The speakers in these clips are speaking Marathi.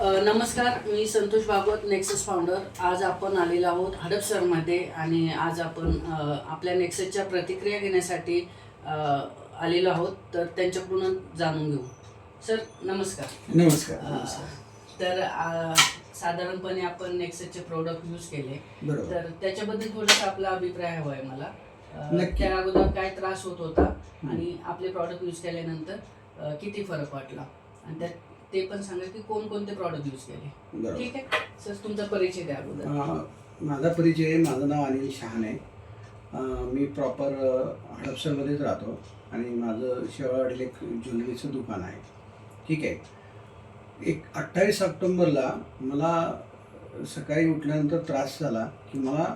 नमस्कार मी संतोष भागवत नेक्सस फाउंडर आज आपण आलेलो आहोत हडपसरमध्ये आणि आज आपण आपल्या नेक्ससच्या प्रतिक्रिया घेण्यासाठी आलेलो आहोत. तर त्यांच्याकडून जाणून घेऊ. सर नमस्कार. नमस्कार तर साधारणपणे आपण नेक्ससचे प्रोडक्ट यूज केले. तर त्याच्याबद्दल थोडासा आपला अभिप्राय हवा आहे मला. त्या अगोदर काय त्रास होत होता आणि आपले प्रॉडक्ट यूज केल्यानंतर किती फरक वाटला? आणि त्यात ते पण सांगा की कोणकोणते प्रॉडक्ट यूज केले. ठीक आहे? सर तुमचा परिचय द्या अगोदर. माझा परिचय माझं नाव अनिल शहाण आहे. मी प्रॉपर हडपसरमध्येच राहतो आणि माझं शेवाळवाडीला एक ज्वेलरीचं दुकान आहे. ठीक आहे? एक अठ्ठावीस ऑक्टोंबरला मला सकाळी उठल्यानंतर त्रास झाला की मला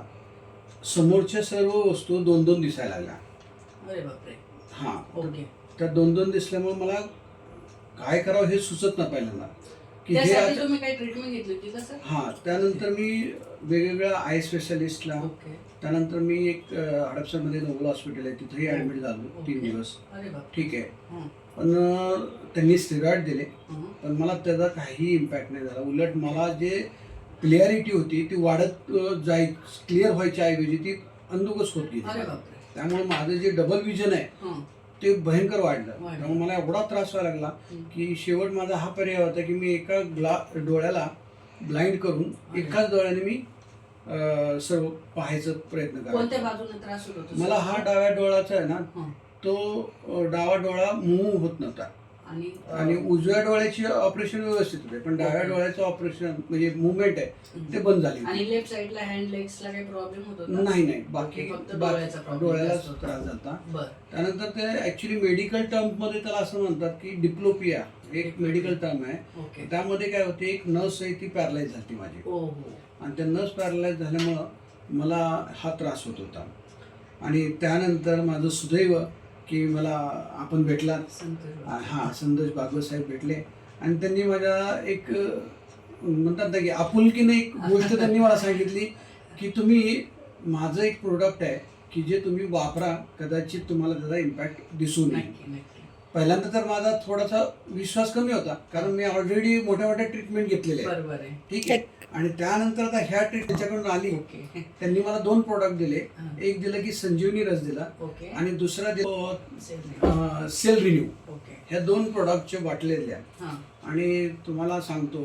समोरच्या सर्व वस्तू दोन दोन दिसायला लागल्या. अरे बापरे. हां. ओके. त्या दोन दोन दिसल्यामुळे मला काय करावं हे सुचत ना पहिल्यांदा. की हे त्यासाठी आता- तुम्ही काही ट्रीटमेंट घेतली होती का सर हां त्यानंतर मी वेगवेगळ्या आय स्पेशालिस्टला ओके. त्यानंतर मी एक अ, हडपसरमध्ये नोबल हॉस्पिटल आहे तिथेही ॲडमिट झालो तीन ओके. दिवस. अरे बाप ठीक आहे. हं. पण अ, त्यांनी स्टेरॉइड दिले. हं. पण मला त्याचा काही इम्पॅक्ट नाही झाला. उलट मला जे क्लिअरिटी होती ती वाढत अ, जाय क्लिअर व्हायच्या ऐवजी ती अंदुकच होत गेली. अरे बापरे. त्यामुळे माझं जे डबल विजन आहे हं. ते भयंकर वाढलं वाढलं. त्यामुळे मला एवढा त्रास व्हायला लागला. की शेवट माझा हा पर्याय होता की मी एका ग्ला डोळ्याला ब्लाइंड करून अरे. एकाच डोळ्याने मी अ, सर्व पाहायचा प्रयत्न कोणत्या करायचा बाजूने त्रास होत होता मला हा डाव्या डोळाचा आहे ना हं. तो अ, डावा डोळा मूव होत नव्हता आणि उजव्या डोळ्याची ऑपरेशन व्यवस्थित होते पण डाव्या. डोळ्याचं ऑपरेशन म्हणजे मुवमेंट आहे हं. ते बंद झाली आणि लेफ्ट साइडला हँड लेग्सला काही प्रॉब्लेम होत होता? नाही नाही बाकी फक्त बा- डोळ्याचा problem डोळ्याला जास्त होता. त्रास झाला बर. त्यानंतर ते ऍक्च्युली मेडिकल टर्ममध्ये त्याला असं म्हणतात की डिप्लोपिया एक मेडिकल टर्म आहे. ओके. त्यामध्ये काय होते एक नस आहे ती पॅरलाइज झाली माझी. ओ हो. आणि त्या नस पॅरलाइज झाल्यामुळं मला हा त्रास होत होता. आणि त्यानंतर माझं सुदैव की मला आपण भेटला. हां संतोष भागवत साहेब भेटले. आणि त्यांनी माझ्या एक म्हणतात ना की आपुलकीने एक गोष्ट त्यांनी मला सांगितली की तुम्ही माझं एक प्रोडक्ट आहे की जे तुम्ही वापरा कदाचित तुम्हाला त्याचा इम्पॅक्ट नक्की नक्की. पहिल्यांदा तर माझा थोडासा विश्वास कमी होता कारण मी ऑलरेडी मोठ्या मोठ्या ट्रीटमेंट घेतलेले आहे बरोबर आहे. ठीक आहे? आणि त्यानंतर आता ह्या ट्रीट त्याच्याकडून आली ओके. त्यांनी मला दोन प्रोडक्ट दिले. हां. एक दिलं की संजीवनी रस दिला ओके. आणि दुसरा दिला. Cell renew. ओके. ह्या दोन प्रोडक्टचे बाटले दिल्या. हां. आणि तुम्हाला सांगतो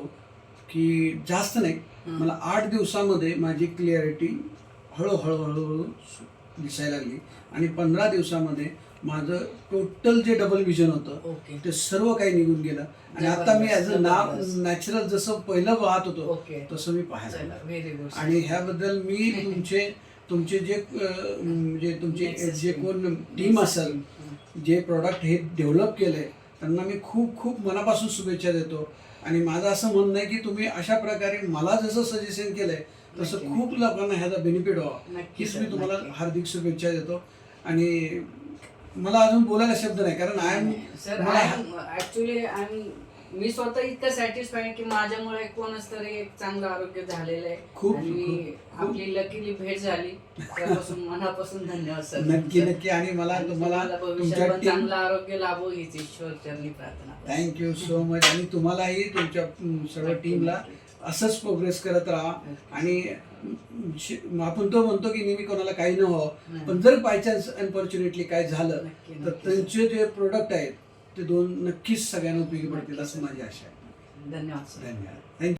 की जास्त नाही. मला आठ दिवसामध्ये माझी क्लिअरिटी हळूहळू हळूहळू दिसायला लागली. आणि पंधरा दिवसामध्ये माझं टोटल जे डबल विजन होतं ओके. ते सर्व काही निघून गेलं. आणि आता मी ॲज अ नाव. नॅचरल जसं पहिलं पाहत होतो ओके. तसं मी पाहायला चला लागलो. व्हेरी गुड आणि ह्याबद्दल मी तुमचे तुमचे जे अं, म्हणजे तुमचे जे कोण टीम असेल जे प्रॉडक्ट हे डेव्हलप केलंय त्यांना मी खूप खूप मनापासून शुभेच्छा देतो. आणि माझं असं म्हणणं आहे की तुम्ही अशा प्रकारे मला जसं सजेशन केलंय तसं खूप लोकांना ह्याचा बेनिफिट व्हावा हीच मी तुम्हाला. हार्दिक शुभेच्छा देतो आणि मला अजून बोलायला शब्द नाही कारण आय एम सर ऍक्च्युली मी स्वतः इतकं सॅटिस्फाईड की माझ्यामुळे कोणच तरी एक चांगलं आरोग्य झालेलं आहे खूप- आणि आपली लकीली भेट झाली त्यापासून मनापासून धन्यवाद सर नक्की. नक्की आणि मला तुम्हाला भविष्यात चांगलं आरोग्य लाभो हीच ईश्वर चरणी प्रार्थना. थँक्यू सो मच आणि तुम्हालाही तुमच्या सर्व टीमला. असंच प्रोग्रेस करत राहा. आणि आपण तो म्हणतो की नेहमी कोणाला काही न नाही. पण जर बाय चान्स अनफॉर्च्युनेटली काय झालं तर. त्यांचे जे प्रोडक्ट आहेत ते दोन नक्कीच सगळ्यांना उपयोगी पडतील असं माझी आशा आहे. धन्यवाद धन्यवाद. थँक्यू